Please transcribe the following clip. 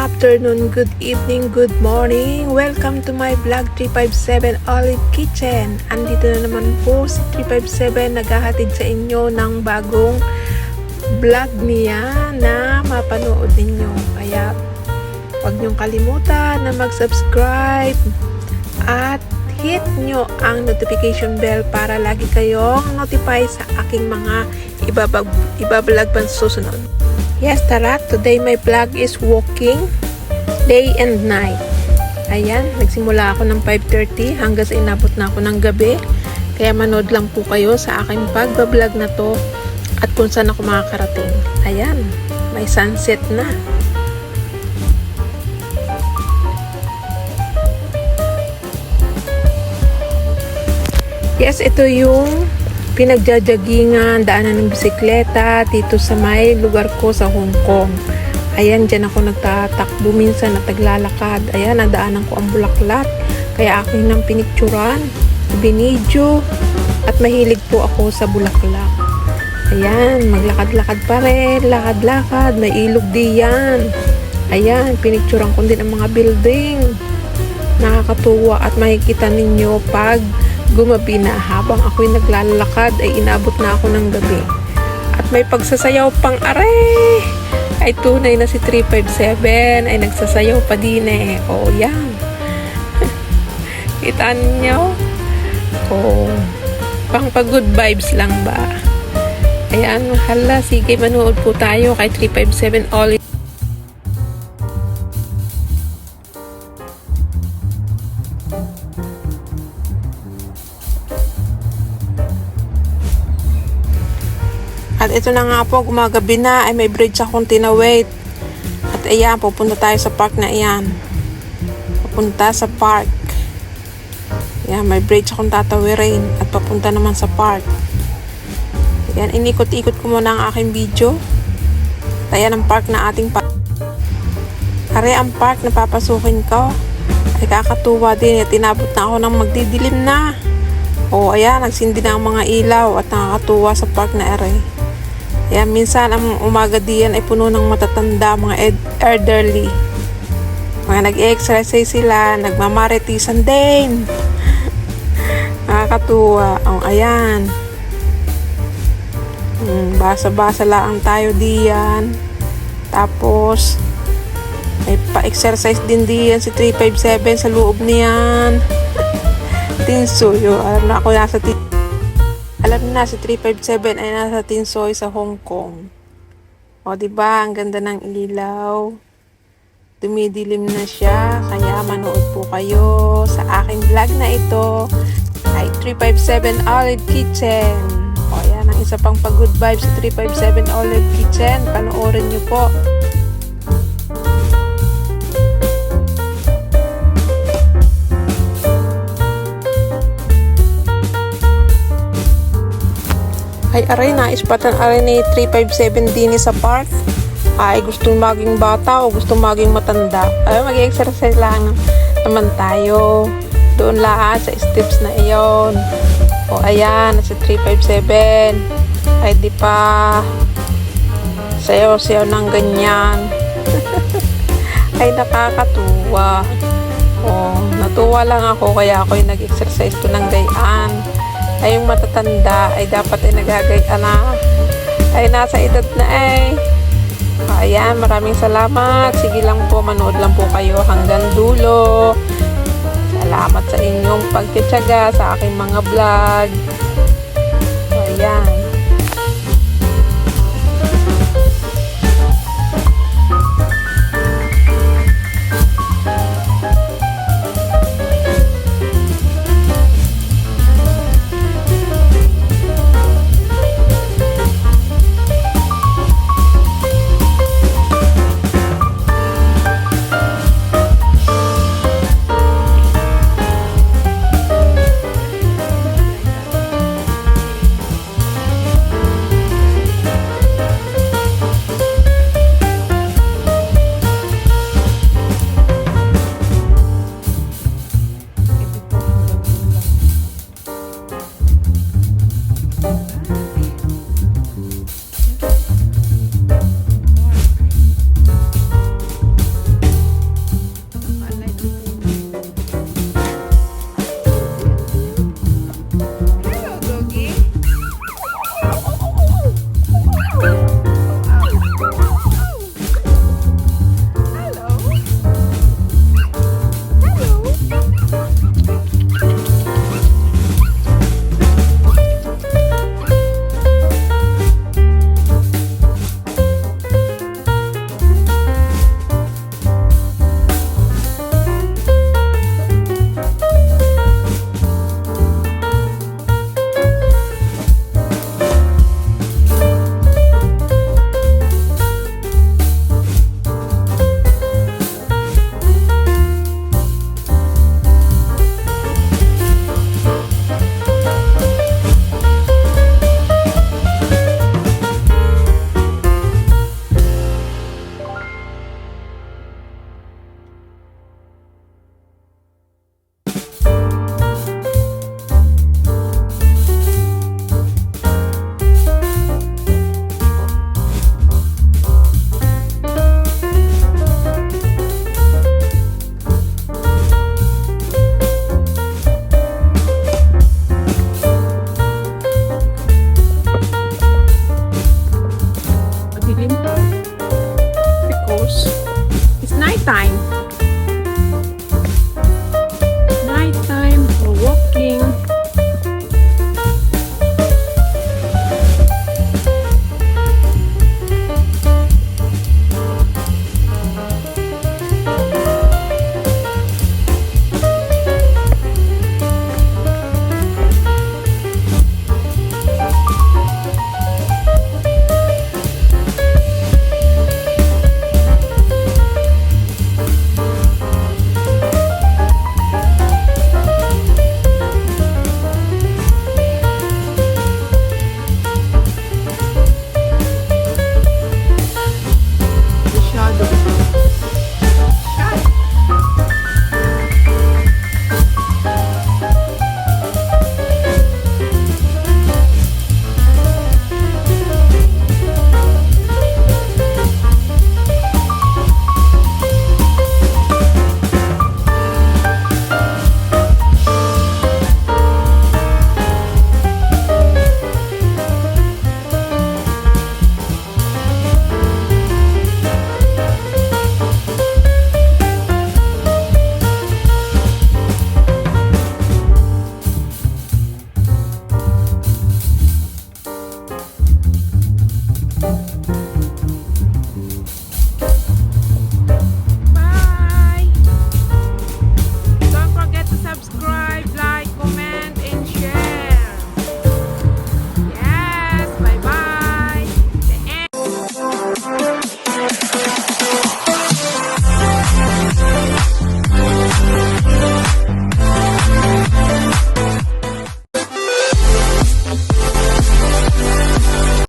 Afternoon, good evening, good morning. Welcome to my vlog 357 Olive Kitchen. Andito na naman po si 357 naghahatid sa inyo ng bagong vlog niya na mapanood ninyo. Kaya huwag niyong kalimutan na mag-subscribe at hit nyo ang notification bell para lagi kayong notify sa aking mga ibabag, ibablog pang susunod. Yes, tara. Today my vlog is walking day and night. Ayan, nagsimula ako ng 5.30 hanggang sa inabot na ako ng gabi. Kaya manood lang po kayo sa aking pagbablog na to at kung saan ako makakarating. Ayan, may sunset na. Yes, ito yung pinagjajagingan, daanan ng bisikleta dito sa may lugar ko sa Hong Kong. Ayan, dyan ako nagtatakbo minsan at naglalakad. Ayan, nadaanan ko ang bulaklak. Kaya akin nang pinicturan, binidyo, at mahilig po ako sa bulaklak. Ayan, maglakad-lakad pa rin, lakad-lakad, may ilog di yan. Ayan, pinicturan ko din ang mga building. Nakakatuwa at makikita ninyo pag gumabi na habang ako'y naglalakad ay inabot na ako ng gabi. At may pagsasayaw pang are! Ay tunay na si 357 ay nagsasayaw pa din eh. O yan. Kita ninyo? O, pang pa good vibes lang ba? Ayan, hala, sige manood po tayo kay 357 all At ito na nga po, gumagabi na, ay may bridge akong tinawait. At ayan, pupunta tayo sa park na iyan. Pupunta sa park. Ayan, may bridge akong tatawirin at papunta naman sa park. Ayan, inikot-ikot ko muna ang aking video. At ayan ang park na ating park. Are ang park na papasukin ko. Ay kakatuwa din at inabot na ako ng magdidilim na. O ayan, nagsindi na ang mga ilaw at nakakatuwa sa park na are. Kaya minsan ang umaga diyan ay puno ng matatanda, mga elderly. Mga nag-exercise sila, nagmamaritisan din. Nakakatuwa. O, ayan. Hmm, basa-basa lang tayo diyan. Tapos, may pa-exercise din diyan si 357 sa loob niyan. Tinsuyo. Alam na ako nasa tin alam na si 357 ay nasa Tinsoy sa Hong Kong. O ba ang ganda ng ilaw. Dumidilim na siya, kaya manood po kayo sa aking vlog na ito ay 357 Olive Kitchen. O yan ang isa pang pag-good vibes sa 357 Olive Kitchen. Panoorin niyo po. Ay, aray, naispatan aray ni 357 din sa park. Ay, gustong maging bata o gustong maging matanda. Ay, mag-exercise lang naman tayo. Doon lahat sa steps na iyon. O, ayan, si 357. Ay, di pa sayaw-sayaw ng ganyan. Ay, nakakatuwa. O, natuwa lang ako kaya ako'y nag-exercise to ng gayaan ay yung matatanda ay dapat ay nagagayaan na ay nasa edad na eh ayan maraming salamat. Sige lang po manood lang po kayo hanggang dulo. Salamat sa inyong pagtitsaga sa aking mga vlog. Ayan Bye.